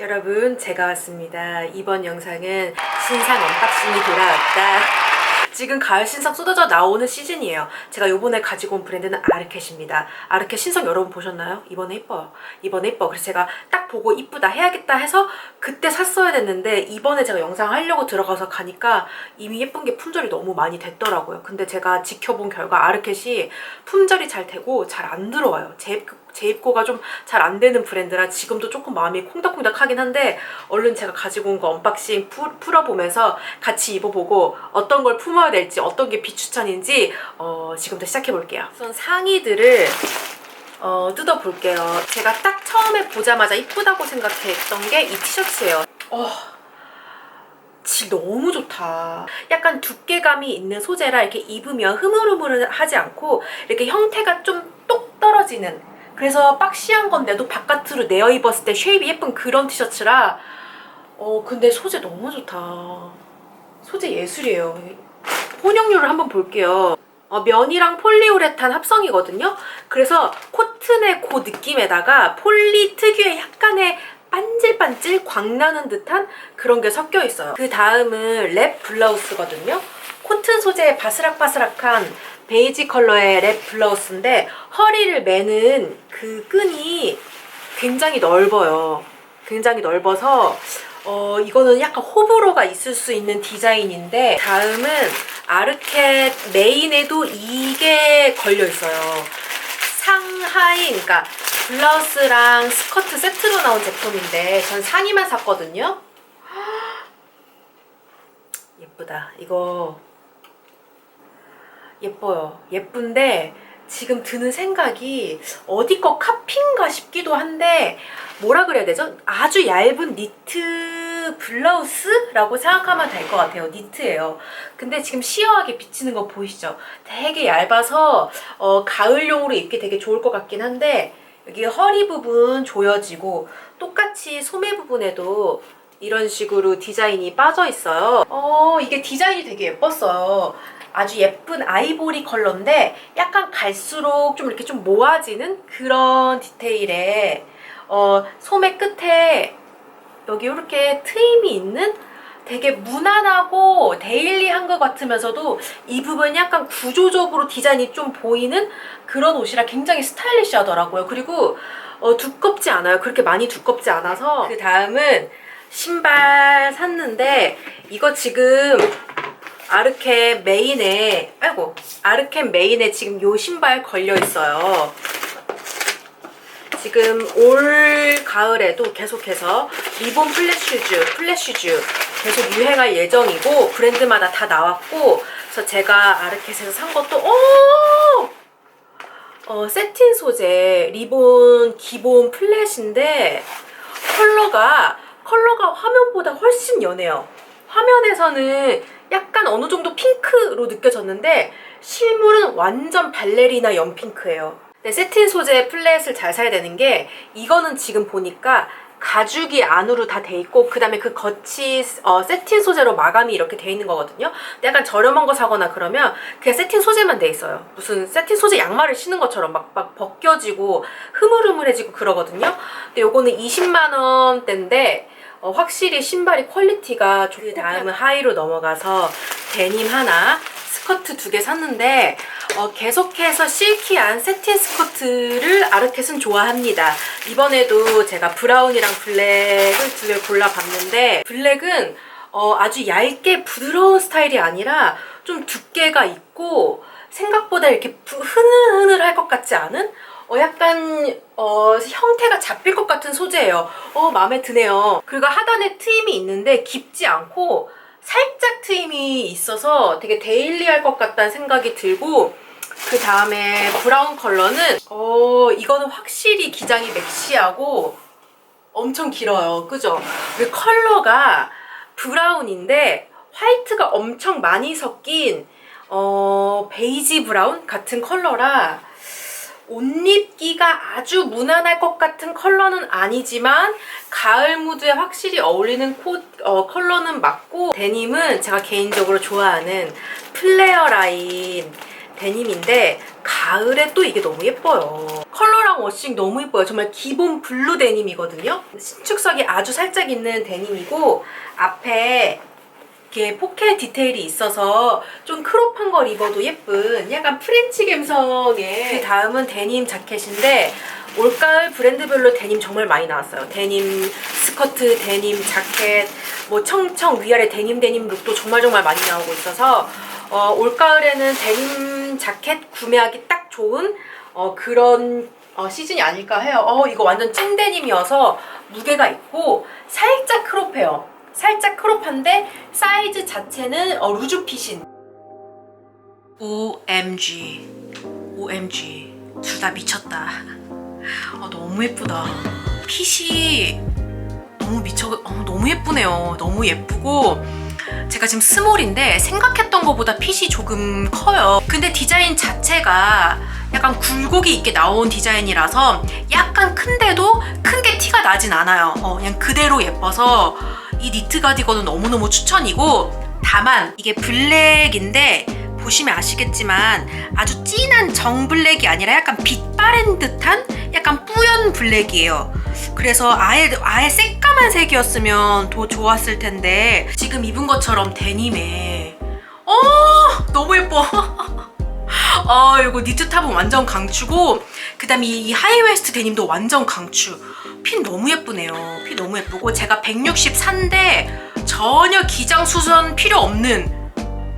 여러분 제가 왔습니다. 이번 영상은 신상 언박싱이 돌아왔다. 지금 가을 신상 쏟아져 나오는 시즌이에요. 제가 요번에 가지고 온 브랜드는 아르켓입니다. 아르켓 신상 여러분 보셨나요? 이번에 예뻐요. 이번에 예뻐. 그래서 제가 딱 보고 이쁘다 해야겠다 해서 그때 샀어야 됐는데 이번에 제가 영상 하려고 들어가서 가니까 이미 예쁜 게 품절이 너무 많이 됐더라고요. 근데 제가 지켜본 결과 아르켓이 품절이 잘 되고 잘 안 들어와요. 제 재입고가 좀 잘 안 되는 브랜드라 지금도 조금 마음이 콩닥콩닥 하긴 한데 얼른 제가 가지고 온 거 언박싱 풀, 풀어보면서 같이 입어보고 어떤 걸 품어야 될지 어떤 게 비추천인지 어, 지금부터 시작해볼게요. 우선 상의들을 어, 뜯어볼게요. 제가 딱 처음에 보자마자 이쁘다고 생각했던 게 이 티셔츠예요. 어, 질 너무 좋다. 약간 두께감이 있는 소재라 이렇게 입으면 흐물흐물하지 않고 이렇게 형태가 좀 똑 떨어지는 그래서 박시한 건데도 바깥으로 내어 입었을 때 쉐입이 예쁜 그런 티셔츠라 어 근데 소재 너무 좋다. 소재 예술이에요. 혼용률을 한번 볼게요. 어, 면이랑 폴리우레탄 합성이거든요. 그래서 코튼의 그 느낌에다가 폴리 특유의 약간의 반질반질 광나는 듯한 그런 게 섞여 있어요. 그 다음은 랩 블라우스거든요. 코튼 소재의 바스락바스락한 베이지 컬러의 랩 블라우스인데 허리를 매는 그 끈이 굉장히 넓어요. 굉장히 넓어서 어, 이거는 약간 호불호가 있을 수 있는 디자인인데 다음은 아르켓 메인에도 이게 걸려 있어요. 상하이 그러니까 블라우스랑 스커트 세트로 나온 제품인데 전 상의만 샀거든요. 예쁘다. 이거 예뻐요. 예쁜데 지금 드는 생각이 어디 거 카피인가 싶기도 한데 뭐라 그래야 되죠? 아주 얇은 니트 블라우스라고 생각하면 될 것 같아요. 니트예요. 근데 지금 시어하게 비치는 거 보이시죠? 되게 얇아서 어, 가을용으로 입기 되게 좋을 것 같긴 한데 여기 허리 부분 조여지고 똑같이 소매 부분에도 이런 식으로 디자인이 빠져 있어요. 어, 이게 디자인이 되게 예뻤어요. 아주 예쁜 아이보리 컬러인데 약간 갈수록 좀 이렇게 좀 모아지는 그런 디테일에 어, 소매 끝에 여기 이렇게 트임이 있는 되게 무난하고 데일리한 것 같으면서도 이 부분이 약간 구조적으로 디자인이 좀 보이는 그런 옷이라 굉장히 스타일리시하더라고요. 그리고 어, 두껍지 않아요. 그렇게 많이 두껍지 않아서 그 다음은 신발 샀는데 이거 지금 아르켓 메인에 아이고 아르켓 메인에 지금 요 신발 걸려 있어요. 지금 올 가을에도 계속해서 리본 플랫슈즈, 플랫슈즈 계속 유행할 예정이고 브랜드마다 다 나왔고 그래서 제가 아르켓에서 산 것도 오! 어, 세틴 소재 리본 기본 플랫인데 컬러가 컬러가 화면보다 훨씬 연해요. 화면에서는 약간 어느 정도 핑크로 느껴졌는데 실물은 완전 발레리나 연핑크예요. 네, 세틴 소재 플랫을 잘 사야 되는 게 이거는 지금 보니까 가죽이 안으로 다 돼 있고 그 다음에 그 겉이 어, 세틴 소재로 마감이 이렇게 돼 있는 거거든요. 근데 약간 저렴한 거 사거나 그러면 그냥 세틴 소재만 돼 있어요. 무슨 세틴 소재 양말을 신은 것처럼 막, 막 벗겨지고 흐물흐물해지고 그러거든요. 근데 요거는 20만 원대인데 어, 확실히 신발이 퀄리티가 좋고 그 다음은 하이로 넘어가서 데님 하나 스커트 두 개 샀는데 어, 계속해서 실키한 세틴 스커트를 아르켓은 좋아합니다. 이번에도 제가 브라운이랑 블랙을 두 개 골라봤는데 블랙은 어, 아주 얇게 부드러운 스타일이 아니라 좀 두께가 있고 생각보다 이렇게 부- 흐느흐느할 것 같지 않은 어, 약간 어, 형태가 잡힐 것 같은 소재예요. 어, 마음에 드네요. 그리고 하단에 트임이 있는데 깊지 않고 살짝 트임이 있어서 되게 데일리할 것 같다는 생각이 들고 그 다음에 브라운 컬러는 어, 이거는 확실히 기장이 맥시하고 엄청 길어요. 그죠? 그 컬러가 브라운인데 화이트가 엄청 많이 섞인 어, 베이지 브라운 같은 컬러라 옷 입기가 아주 무난할 것 같은 컬러는 아니지만 가을 무드에 확실히 어울리는 코, 어, 컬러는 맞고 데님은 제가 개인적으로 좋아하는 플레어 라인 데님인데 가을에 또 이게 너무 예뻐요. 컬러랑 워싱 너무 예뻐요. 정말 기본 블루 데님이거든요. 신축성이 아주 살짝 있는 데님이고 앞에 이렇게 포켓 디테일이 있어서 좀 크롭한 걸 입어도 예쁜 약간 프렌치 감성의 그 다음은 데님 자켓인데 올가을 브랜드별로 데님 정말 많이 나왔어요. 데님 스커트, 데님 자켓, 뭐 청청 위아래 데님 데님 룩도 정말 정말 많이 나오고 있어서 어, 올가을에는 데님 자켓 구매하기 딱 좋은 어, 그런 어, 시즌이 아닐까 해요. 어, 이거 완전 찐 데님이어서 무게가 있고 살짝 크롭해요. 살짝 크롭한데 사이즈 자체는 어, 루즈 핏인. OMG, OMG 둘 다 미쳤다. 어, 너무 예쁘다. 핏이 너무 미쳐, 어, 너무 예쁘네요. 너무 예쁘고 제가 지금 스몰인데 생각했던 것보다 핏이 조금 커요. 근데 디자인 자체가 약간 굴곡이 있게 나온 디자인이라서 약간 큰데도 큰 게 티가 나진 않아요. 어, 그냥 그대로 예뻐서 이 니트 가디건은 너무너무 추천이고 다만 이게 블랙인데 보시면 아시겠지만 아주 진한 정블랙이 아니라 약간 빛바랜 듯한 약간 뿌연 블랙이에요. 그래서 아예 아예 새까만 색이었으면 더 좋았을 텐데 지금 입은 것처럼 데님에 어 너무 예뻐. 아 이거 니트 탑은 완전 강추고 그다음에 이, 이 하이웨스트 데님도 완전 강추. 핏 너무 예쁘네요. 핏 너무 예쁘고 제가 164인데 전혀 기장 수선 필요 없는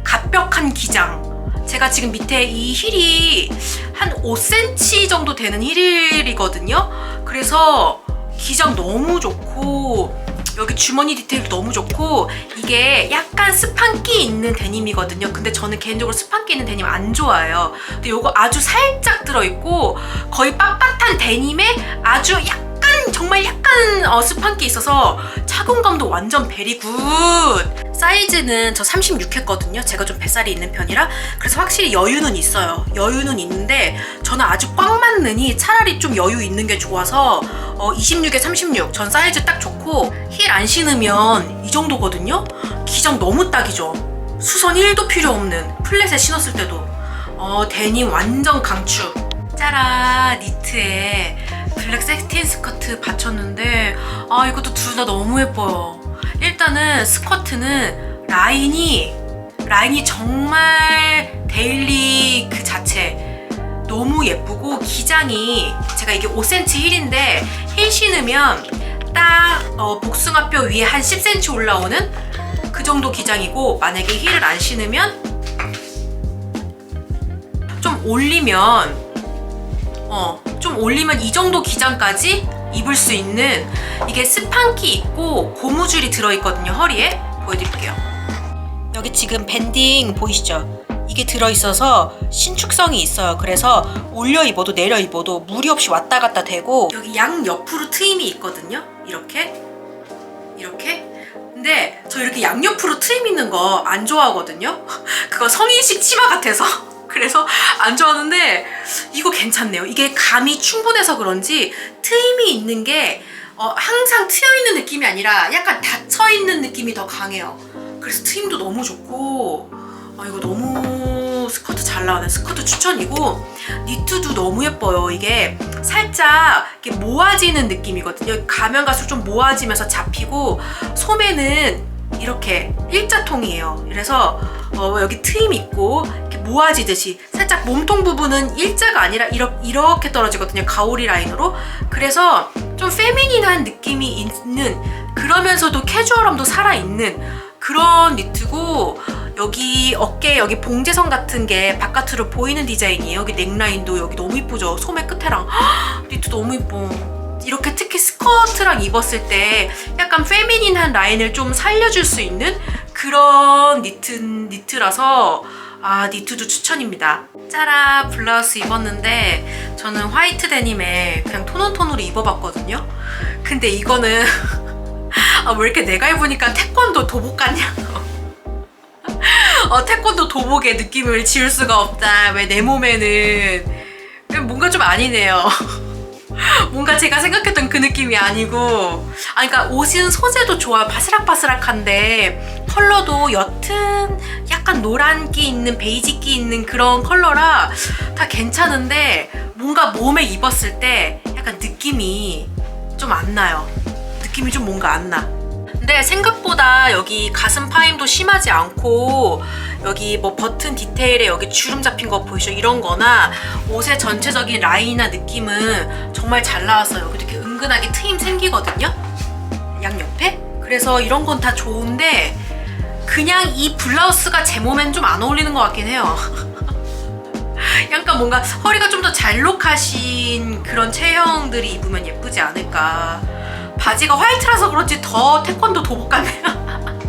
가벽한 기장. 제가 지금 밑에 이 힐이 한 5cm 정도 되는 힐이거든요. 그래서 기장 너무 좋고 여기 주머니 디테일 너무 좋고 이게 약간 스판기 있는 데님이거든요. 근데 저는 개인적으로 스판기 있는 데님 안 좋아해요. 근데 이거 아주 살짝 들어있고 거의 빳빳한 데님에 아주 약간 정말 약간 어, 스판기 있어서 착용감도 완전 베리 굿. 사이즈는 저 36했거든요. 제가 좀 뱃살이 있는 편이라 그래서 확실히 여유는 있어요. 여유는 있는데 저는 아주 꽉 맞느니 차라리 좀 여유 있는 게 좋아서 어, 26에 36. 전 사이즈 딱 좋고 힐 안 신으면 이 정도거든요. 기장 너무 딱이죠. 수선 1도 필요 없는 플랫에 신었을 때도 어, 데님 완전 강추. 짜라 니트에 블랙 세틴 스커트 받쳤는데 아 이것도 둘 다 너무 예뻐요. 일단은 스커트는 라인이 라인이 정말 데일리 그 자체 너무 예쁘고 기장이 제가 이게 5cm 힐인데 힐 신으면 딱 어, 복숭아뼈 위에 한 10cm 올라오는 그 정도 기장이고 만약에 힐을 안 신으면 좀 올리면 어, 좀 올리면 이 정도 기장까지 입을 수 있는 이게 스판기 있고 고무줄이 들어있거든요 허리에. 보여드릴게요. 여기 지금 밴딩 보이시죠? 이게 들어있어서 신축성이 있어요. 그래서 올려 입어도 내려 입어도 무리 없이 왔다 갔다 되고 여기 양 옆으로 트임이 있거든요. 이렇게. 이렇게. 근데 저 이렇게 양옆으로 트임 있는 거 안 좋아하거든요? 그거 성인식 치마 같아서 그래서 안 좋아하는데 이거 괜찮네요. 이게 감이 충분해서 그런지 트임이 있는 게 어, 항상 트여 있는 느낌이 아니라 약간 닫혀 있는 느낌이 더 강해요. 그래서 트임도 너무 좋고 아, 이거 너무 스커트 잘 나오네. 스커트 추천이고 니트도 너무 예뻐요. 이게 살짝 이렇게 모아지는 느낌이거든요. 가면 갈수록 좀 모아지면서 잡히고 소매는 이렇게 일자통이에요. 그래서 어, 여기 트임 있고 모아지듯이 살짝 몸통 부분은 일자가 아니라 이렇게, 떨어지거든요. 가오리 라인으로. 그래서 좀 페미닌한 느낌이 있는 그러면서도 캐주얼함도 살아있는 그런 니트고 여기 어깨 여기 봉제선 같은 게 바깥으로 보이는 디자인이에요. 여기 넥라인도 여기 너무 이쁘죠. 소매 끝에랑 헉, 니트 너무 이뻐. 이렇게 특히 스커트랑 입었을 때 약간 페미닌한 라인을 좀 살려줄 수 있는 그런 니트, 니트라서 아 니트도 추천입니다. 짜라 블라우스 입었는데 저는 화이트 데님에 그냥 톤온톤으로 입어봤거든요. 근데 이거는 아, 왜 이렇게 내가 입으니까 태권도 도복 같냐고. 어, 태권도 도복의 느낌을 지울 수가 없다. 왜 내 몸에는 뭔가 좀 아니네요. 뭔가 제가 생각했던 그 느낌이 아니고 아 그러니까 옷은 소재도 좋아요 바스락바스락한데 컬러도 옅은 약간 노란기 있는 베이지기 있는 그런 컬러라 다 괜찮은데 뭔가 몸에 입었을 때 약간 느낌이 좀 안 나요. 느낌이 좀 뭔가 안 나. 근데 생각보다 여기 가슴 파임도 심하지 않고 여기 뭐 버튼 디테일에 여기 주름 잡힌 거 보이시죠? 이런 거나 옷의 전체적인 라인이나 느낌은 정말 잘 나왔어요. 이렇게 은근하게 트임 생기거든요. 양 옆에. 그래서 이런 건 다 좋은데 그냥 이 블라우스가 제 몸엔 좀 안 어울리는 것 같긴 해요. 약간 뭔가 허리가 좀 더 잘록하신 그런 체형들이 입으면 예쁘지 않을까. 바지가 화이트라서 그런지 더 태권도 도복 같네요.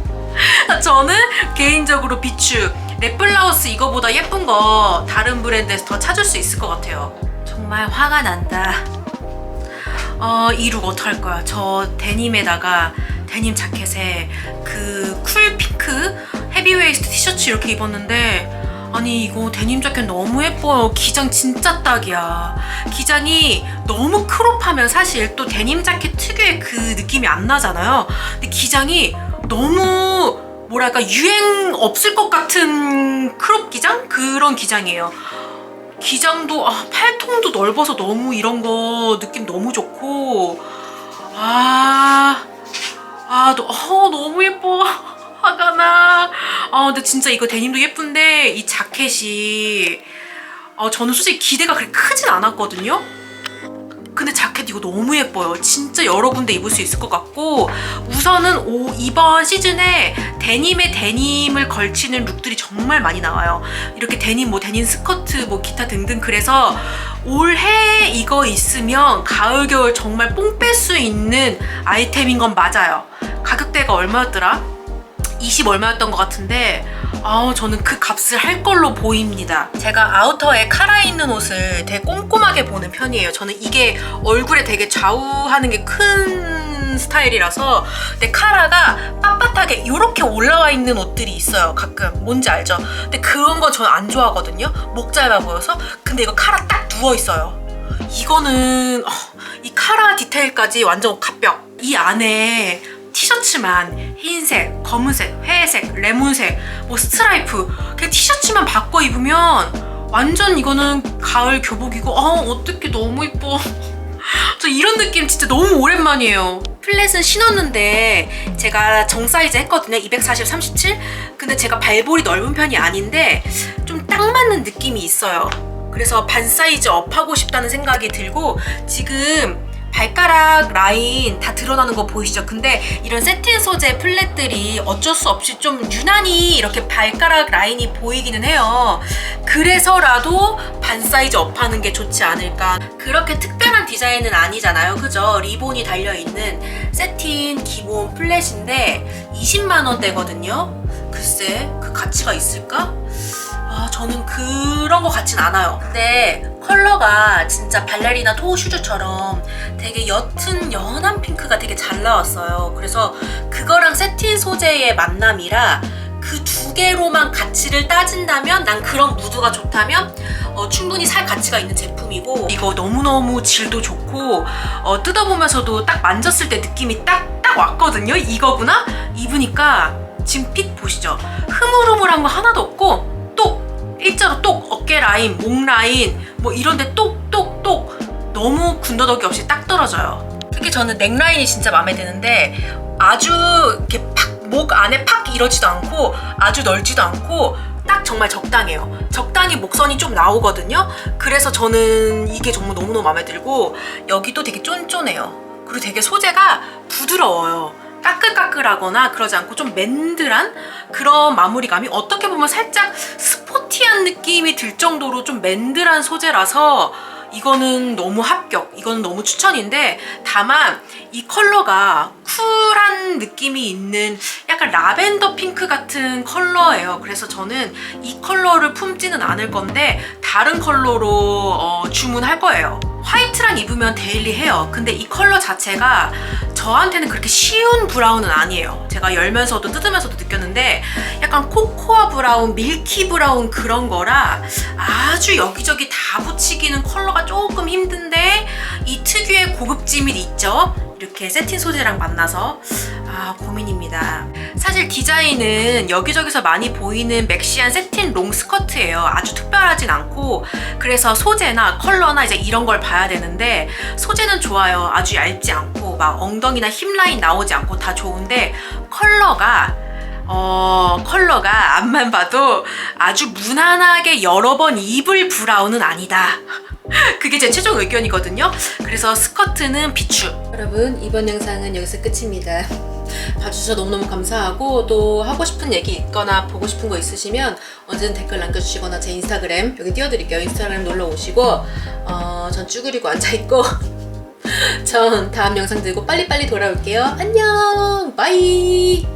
저는 개인적으로 비추 랩블라우스 이거보다 예쁜 거 다른 브랜드에서 더 찾을 수 있을 것 같아요. 정말 화가 난다. 어, 이 룩 어떡할 거야. 저 데님에다가 데님 자켓에 그 쿨 핑크 헤비웨이스트 티셔츠 이렇게 입었는데 아니 이거 데님 자켓 너무 예뻐요. 기장 진짜 딱이야. 기장이 너무 크롭하면 사실 또 데님 자켓 특유의 그 느낌이 안 나잖아요. 근데 기장이 너무 뭐랄까 유행 없을 것 같은 크롭 기장? 그런 기장이에요. 기장도 아, 팔통도 넓어서 너무 이런 거 느낌 너무 좋고 아, 아 너, 어, 너무 예뻐 화가 나. 아 근데 진짜 이거 데님도 예쁜데 이 자켓이 어, 저는 솔직히 기대가 그렇게 크진 않았거든요. 근데 자켓 이거 너무 예뻐요. 진짜 여러 군데 입을 수 있을 것 같고 우선은 오, 이번 시즌에 데님에 데님을 걸치는 룩들이 정말 많이 나와요. 이렇게 데님 뭐 데님 스커트 뭐 기타 등등 그래서 올해 이거 있으면 가을 겨울 정말 뽕 뺄 수 있는 아이템인 건 맞아요. 가격대가 얼마였더라? 20 얼마였던 것 같은데 아우 저는 그 값을 할 걸로 보입니다. 제가 아우터에 카라 있는 옷을 되게 꼼꼼하게 보는 편이에요. 저는 이게 얼굴에 되게 좌우하는 게큰 스타일이라서 근데 카라가 빳빳하게 이렇게 올라와 있는 옷들이 있어요. 가끔 뭔지 알죠? 근데 그런 거 저는 안 좋아하거든요. 목 짧아 보여서 근데 이거 카라 딱 누워 있어요. 이거는 어, 이 카라 디테일까지 완전 갑벽. 이 안에 티셔츠만 흰색, 검은색, 회색, 레몬색, 뭐 스트라이프 그냥 티셔츠만 바꿔 입으면 완전 이거는 가을 교복이고 아 어떻게 너무 이뻐. 저 이런 느낌 진짜 너무 오랜만이에요. 플랫은 신었는데 제가 정 사이즈 했거든요 240, 37 근데 제가 발볼이 넓은 편이 아닌데 좀 딱 맞는 느낌이 있어요. 그래서 반 사이즈 업하고 싶다는 생각이 들고 지금 발가락 라인 다 드러나는 거 보이시죠? 근데 이런 세틴 소재 플랫들이 어쩔 수 없이 좀 유난히 이렇게 발가락 라인이 보이기는 해요. 그래서라도 반 사이즈 업하는 게 좋지 않을까. 그렇게 특별한 디자인은 아니잖아요. 그죠? 리본이 달려있는 세틴 기본 플랫인데 20만 원대거든요. 글쎄, 그 가치가 있을까? 아, 저는 그런 거 같진 않아요. 근데 컬러가 진짜 발레리나 토 슈즈처럼 되게 옅은 연한 핑크가 되게 잘 나왔어요. 그래서 그거랑 세틴 소재의 만남이라 그 두 개로만 가치를 따진다면 난 그런 무드가 좋다면 어, 충분히 살 가치가 있는 제품이고 이거 너무너무 질도 좋고 어, 뜯어보면서도 딱 만졌을 때 느낌이 딱 딱 왔거든요. 이거구나? 입으니까 지금 핏 보시죠. 흐물흐물한 거 하나도 없고 똑 일자로 똑 어깨 라인, 목 라인 뭐 이런데 똑똑똑 너무 군더더기 없이 딱 떨어져요. 특히 저는 넥 라인이 진짜 마음에 드는데 아주 이렇게 팍 목 안에 팍 이러지도 않고 아주 넓지도 않고 딱 정말 적당해요. 적당히 목선이 좀 나오거든요. 그래서 저는 이게 정말 너무너무 마음에 들고 여기도 되게 쫀쫀해요. 그리고 되게 소재가 부드러워요. 까끌까끌하거나 그러지 않고 좀 맨들한 그런 마무리감이 어떻게 보면 살짝 스포티한 느낌이 들 정도로 좀 맨들한 소재라서 이거는 너무 합격. 이거는 너무 추천인데 다만 이 컬러가 쿨한 느낌이 있는 약간 라벤더 핑크 같은 컬러예요. 그래서 저는 이 컬러를 품지는 않을 건데 다른 컬러로 어, 주문할 거예요. 화이트랑 입으면 데일리 해요. 근데 이 컬러 자체가 저한테는 그렇게 쉬운 브라운은 아니에요. 제가 열면서도 뜯으면서도 느꼈는데 약간 코코아 브라운, 밀키 브라운 그런 거라 아주 여기저기 다 붙이기는 컬러가 조금 힘든데 이 특유의 고급짐이 있죠. 이렇게 세틴 소재랑 만나서 아 고민입니다. 사실 디자인은 여기저기서 많이 보이는 맥시한 세틴 롱 스커트예요. 아주 특별하진 않고 그래서 소재나 컬러나 이제 이런 걸 봐야 되는데 소재는 좋아요. 아주 얇지 않고 막 엉덩이나 힙 라인 나오지 않고 다 좋은데 컬러가 어, 컬러가 앞만 봐도 아주 무난하게 여러 번 입을 브라운은 아니다. 그게 제 최종 의견이거든요. 그래서 스커트는 비추. 여러분, 이번 영상은 여기서 끝입니다. 봐주셔서 너무너무 감사하고 또 하고 싶은 얘기 있거나 보고 싶은 거 있으시면 언제든 댓글 남겨주시거나 제 인스타그램 여기 띄워드릴게요. 인스타그램 놀러 오시고 어, 전 쭈그리고 앉아있고 전 다음 영상 들고 빨리빨리 돌아올게요. 안녕! 바이!